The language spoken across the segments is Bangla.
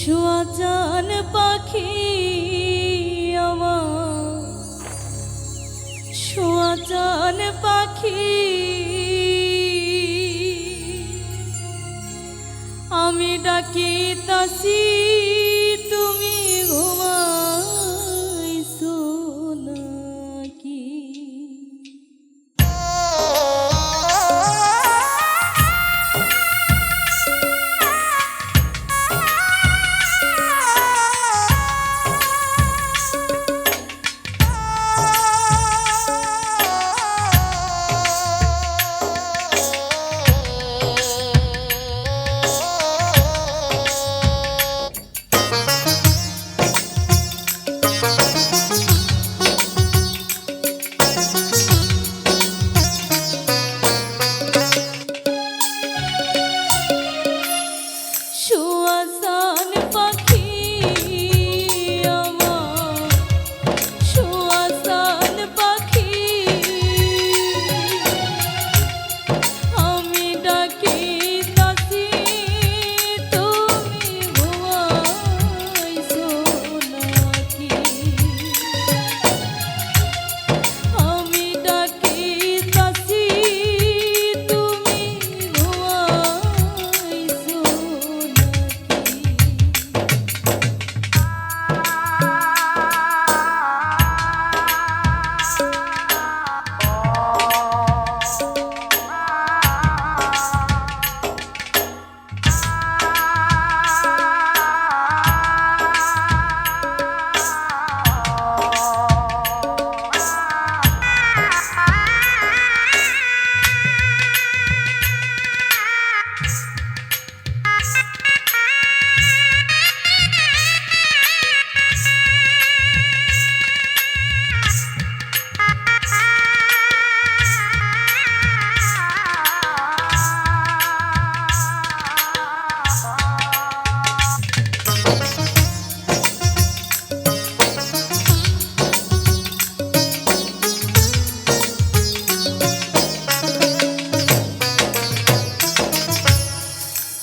সোয়াজান পাখি আমার। পাখি আমি ডাকি তাসি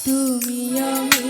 তুমিও